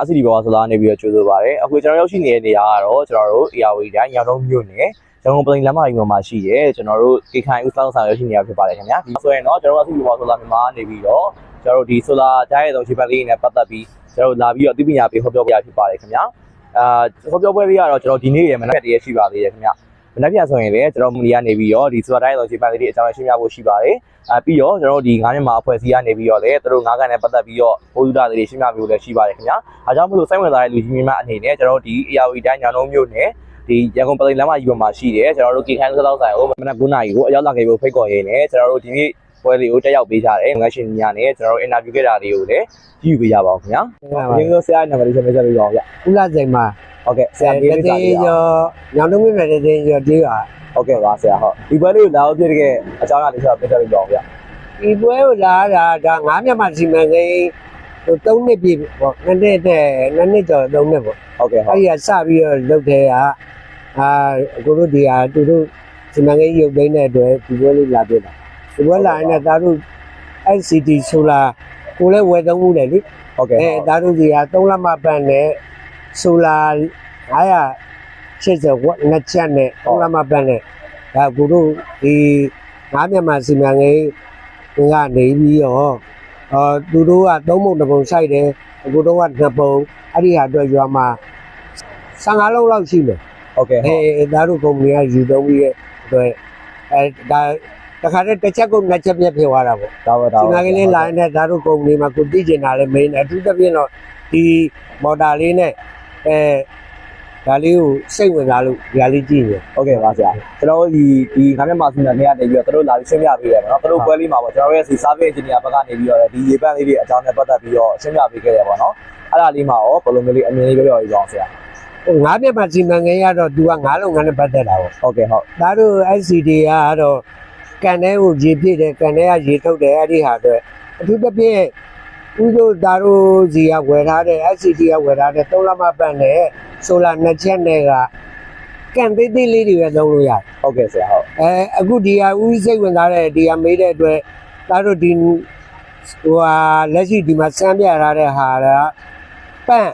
အစီဒီဘောဆိုလာနေပြီးတော့ကြိုးဆိုပါရစေအခုကျွန်တော်ရောက်ရှိနေတဲ့နေရာကတော့ကျွန်တော်တို့ ARW တိုင်းရောင်တုံးမြို့နယ်ရန်ကုန်ပလိန်လမ်းမကြီးပေါ်မှာရှိတယ်ကျွန်တော်တို့ကေခိုင်ဦးစောင်းဆောင်ရောက်ရှိနေရဖြစ်ပါတယ်ခင်ဗျာဒီဆိုရင်တော့ကျွန်တော်တို့အစီဒီဘောဆိုလာမြန်မာနေပြီးတော့ကျွန်တော်တို့ဒီဆိုလာတိုင်းရဲ့ဆုံးချိပတ်လေးနဲ့ပတ်သက်ပြီးကျွန်တော်တို့လာပြီးတော့အသိပညာပေးဟောပြောပြရဖြစ်ပါတယ်ခင်ဗျာအာဟောပြောပွဲလေးကတော့ကျွန်တော်ဒီနေ့ရမနက်တည်းရရှိပါသေးတယ်ခင်ဗျာ မနက်ပြန်ဆိုရင်လည်းကျွန်တော်မူလီကနေပြီးတော့ဒီဆိုလာတိုင်းရဲ့ဆုံးချိပတ်လေးတွေအကြောင်းရှင်းပြဖို့ရှိပါတယ်အာပြီးတော့ကျွန်တော်တို့ဒီငါးနှစ်မှာအဖွဲ့အစည်းကနေပြီးတော့လည်းသူတို့ငါးကန်နဲ့ပတ်သက်ပြီးတော့ဘိုးဒုဒတွေရှင်းပြပေးလို့လည်းရှိပါတယ်ခင်ဗျာအားကြောင့်မလို့စိုက်ဝင်သားတဲ့လူကြီးများအနေနဲ့ကျွန်တော်တို့ဒီ ARV တိုင်းညာလုံးမြို့နယ်ဒီရန်ကုန်ပလိန်လမ်းမကြီးပေါ်မှာရှိတယ်ကျွန်တော်တို့ကေခိုင်စလောက်ဆိုင်ကိုမနက်9:00နာရီကိုအရောက်လာခဲ့ဖို့ဖိတ်ခေါ်ရင်းနဲ့ကျွန်တော်တို့ဒီနေ့ပွဲလေးကိုတက်ရောက်ပေးကြတယ်ငါရှင်ညာနဲ့ကျွန်တော်တို့အင်တာဗျူးခဲ့တာလေးကိုလည်းကြည့်ယူပေးကြပါဦးခင်ဗျာ။ဒီလိုဆရာနံပါတ်လေးဆက်ပေးကြပေးပါဦးဗျ။ကုလစိန်မှာ ဟုတ်ကဲ့ဆရာဒီတလေးစာတိလေးပါရောညောင်တုံးမြမဲ့တတိရောဒီကဟုတ်ကဲ့ပါဆရာဟုတ်ဒီပွဲလေးကိုလာအောင်ပြည့်တဲ့အကြောင်းအရာလေးဆက်ပေးကြပေးပါဦးဗျဒီပွဲကိုလာတာဒါငါးမြတ်မှစီမံကိန်းဟို၃နှစ်ပြည့်ပေါ့နှစ်နှစ်တဲ့နှစ်နှစ်ကျော်၃နှစ်ပေါ့။ဟုတ်ကဲ့ဟုတ်အဲ့ဒီကစပြီးတော့လုပ်တဲ့ကအာကိုတို့ဒီဟာသူတို့စီမံကိန်းရုပ်သိမ်းတဲ့အတွက်ဒီပွဲလေးလာပြတာဒီပွဲလာရင်လည်းဒါတို့ LCD ဆိုလာကိုလည်းဝယ်သုံးမှုတယ်လေဟုတ်ကဲ့အဲဟုတ်ဒါတို့ဒီဟာ3လမပန်းနဲ့ ဆိုလာ980ဝက်နှစ်ချက်နဲ့3လမပန်းနဲ့ဒါကိုတို့ဒီငါးမြန်မာစီမံကိန်းကနေပြီးတော့အော်သူတို့ကသုံးပုံတစ်ပုံဆိုင်တယ်ကိုတို့ကနှစ်ပုံအဲ့ဒီဟာအတွက်ရွာမှာ15လုံးလောက်ရှိမယ်ဟုတ်ကဲ့အဲဟုတ်ဒါတို့ကုမ္ပဏီကယူသုံးပြီးရဲ့အတွက်အဲဒါတခါတည်းတစ်ချက်ကုန်နှစ်ချက်ပြည့်ဖြစ်သွားတာပေါ့ဒါပါဒါဒီပါမှာကလေးလာနေတဲ့ဒါတို့ကုမ္ပဏီမှာကိုသိကျင်တာလည်းမင်းအထူးသဖြင့်တော့ဒီမော်တာလေးနဲ့ အဲဒါလေးကိုစိတ်ဝင်စားလို့ဒီဟာလေးကြည့်နေဟုတ်ကဲ့ပါဆရာကျွန်တော်တို့ဒီဒီငါးမြတ်မာစီမံနေရနေပြီးတော့တို့လာပြီးရှင်းပြပေးရတယ်နော်တို့ပွဲလေးမှာပေါ့ကျွန်တော်ရဲ့စီ service engineer ဘက်ကနေပြီးတော့ဒီရေပန်းလေးတွေအကြောင်းနဲ့ပတ်သက်ပြီးတော့ရှင်းပြပေးခဲ့ရပါတော့အဲ့ဒါလေးမှာရောဘယ်လိုမျိုးလေးအမြင်လေးပြောပြရအောင်ဆရာဟိုငါးပြတ်မှစီမံကိန်းရတော့သူကငါးလုံးငါးနဲ့ပတ်သက်တာပေါ့ဟုတ်ကဲ့ဟုတ်ဒါတို့ SCD ကတော့ကန်ထဲကိုရေပြည့်တယ်ကန်ထဲကရေထုတ်တယ်အဲ့ဒီဟာအတွက်အထူးသဖြင့် ဥတို့ဒါတို့စီကဝယ်ထားတဲ့ SCD ကဝယ်ထားတဲ့သုံးလမပတ်နဲ့ဆိုလာနှစ်ချက်နဲ့ကကန်သေးသေးလေးတွေပဲသုံးလို့ရတယ်ဟုတ်ကဲ့ဆရာဟုတ်အဲအခုဒီဟာဦးစိတ်ဝင်စားတဲ့ဒီဟာမေးတဲ့အတွက်ဒါတို့ဒီဟိုဟာလက်ရှိဒီမှာစမ်းပြထားတဲ့ဟာကပန့်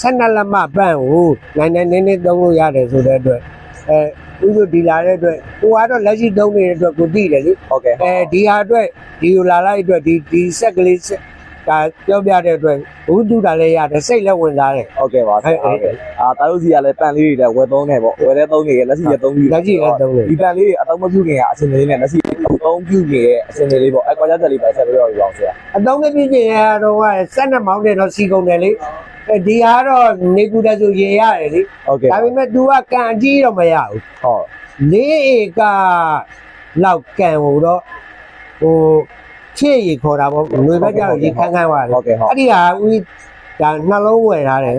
12လက်မပန့်ကိုနိုင်နိုင်နေနေသုံးလို့ရတယ်ဆိုတဲ့အတွက်အဲဦးတို့ဒီလာတဲ့အတွက်ဟိုကတော့လက်ရှိသုံးနေတဲ့အတွက်ကိုသိတယ်လေဟုတ်ကဲ့အဲဒီဟာအတွက်ဒီကိုလာလိုက်အတွက်ဒီဒီဆက်ကလေးဆက် ဒါပြောပြတဲ့အတွက်ဘုသူတာလည်းရတယ်စိတ်လည်းဝင်စားတယ်ဟုတ်ကဲ့ပါဆရာဟုတ်ကဲ့အာတာတို့စီကလည်းပန်လေးတွေလည်းဝယ်သုံးနေပေါ့ဝယ်လဲသုံးနေရလက်ရှိရသုံးပြီးလက်ရှိလည်းသုံးတယ်ဒီပန်လေးတွေအသုံးမပြုခင်ကအစင်လေးနဲ့လက်ရှိအသုံးပြုခင်ရဲ့အစင်လေးပေါ့အကွာကြက်လေးပဲဆက်ပြောပြရအောင်ဆရာအသုံးမပြည့်ခြင်းရတော့ကဆက်နှစ်မောင်းတယ်တော့စီကုန်တယ်လေအဲဒီဟာတော့နေကူတဲ့ဆိုရေရတယ်လေဟုတ်ကဲ့ဒါပေမဲ့ तू ကကန်အကြီးတော့မရဘူးဟုတ်လေးဧကလောက်ကန်ဟိုတော့ဟို ချေရေခေါ်တာပေါ့ငွေဘက်ကျတော့ရေခန်းခန်းသွားတယ်ဟုတ်ကဲ့ဟုတ် အဲ့ဒီဟာဦးဒါနှလုံးဝယ်ထားတယ်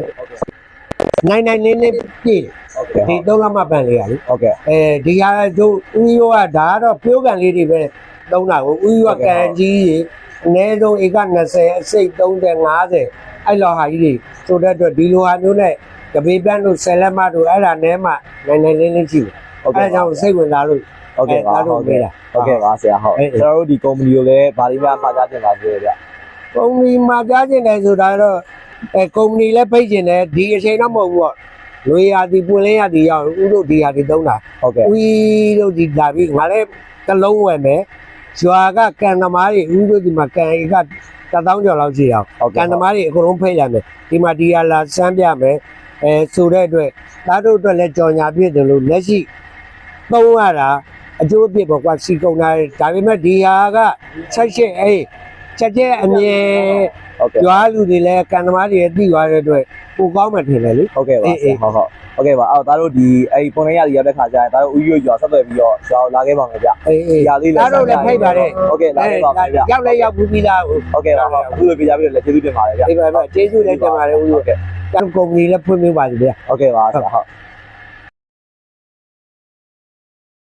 နိုင်နိုင်နေနေပြည့်ဟုတ်ကဲ့ဒီသုံးလမပန်လေးရလေဟုတ်ကဲ့ အဲဒီဟာတို့ဦးရောကဒါကတော့ပြိုးကန်လေးတွေပဲသုံးတာကိုဦးရောကကန်ကြီးရေအနည်းဆုံးဧက20အစိတ်30 50အဲ့လိုဟာကြီးတွေဆိုတဲ့အတွက်ဒီလိုဟာမျိုးနဲ့တပေပန်းတို့ဆယ်လက်မတို့အဲ့ဒါနဲ့မှနိုင်နိုင်လေးလေးရှိတယ် ဟုတ်အဲ့ကဲ့ဒါကြောင့်စိတ်ဝင်စားလို့ဟုတ်ကဲ့ပါအဲ့ဒါတို့ဟုတ်မေးကဲ့တာ ဟုတ်ကဲ့ပါဆရာဟုတ်အဲ့ကျွန်တော်တို့ဒီကုမ္ပဏီကိုလည်းဗာလိများမှာကြားတင်ပါသေးတယ်ဗျကုမ္ပဏီမှာကြားကျင်တယ်ဆိုတာတော့အဲကုမ္ပဏီလည်းဖိတ်ကျင်တယ်ဒီအချိန်တော့မဟုတ်ဘူးပေါ့လွေရာဒီပွင့်လင်းရာဒီရောက်ဥတို့ဒီဟာဒီသုံးတာဟုတ်ကဲ့ ဦးတို့ဒီလာပြီးငါလည်းတစ်လုံးဝယ်မယ်ရွာကကန်သမားတွေဦးတို့ဒီမှာကန်ဧကတစ်သောင်းကျော်လောက်ရှိအောင်ဟုတ်ကန်ကဲ့သမားတွေအကုန်လုံးဖိတ်ရမယ်ဒီမှာဒီဟာလာစမ်းပြမယ်အဲဆိုတဲ့အတွက်သားတို့အတွက်လည်းကြော်ညာပြည့်တယ်လို့လက်ရှိ သုံးရတာအကျိုးအပြစ်ပေါ့ကွာစီကုန်တာဒါပေမဲ့ဒီဟာကဆက်ရှစ်အေးချက်ချက်အမြဲဟုတ်ကဲ့ရွာလူတွေလည်းကန်သမားတွေသိသွားတဲ့အတွက်ပိုကောင်းမှထင်တယ်လေဟုတ်ကဲ့ပါအေးအေးဟုတ်ဟုတ်ဟုတ်ကဲ့ပါအော်ဒါတို့ဒီအဲ့ပုံလေးရည်ရတဲ့ခါကျရင်ဒါတို့ဥယျာဉ်ကျော်ဆက်သွယ်ပြီးတော့ရွာလာခဲ့ပါမယ်ဗျအေးအေးဒီဟာလေးလည်းသားတို့လည်းဖိတ်ပါတယ်ဟုတ်ကဲ့လာခဲ့ပါမယ်ဗျရောက်လဲရောက်ဘူးပြီးသားဟုတ်ဟုတ်ကဲ့ပါဟုတ်အခုလိုပြကြပြီးတော့လည်းကျေးဇူးတင်ပါတယ်ဗျဒီပါပါကျေးဇူးလည်းတင်ပါတယ်ဦးဟုတ်ကဲ့ကျောင်းကုမ္ပဏီလည်းဖွင့်ပေးပါစီဗျာဟုတ်ကဲ့ပါဆရာဟုတ်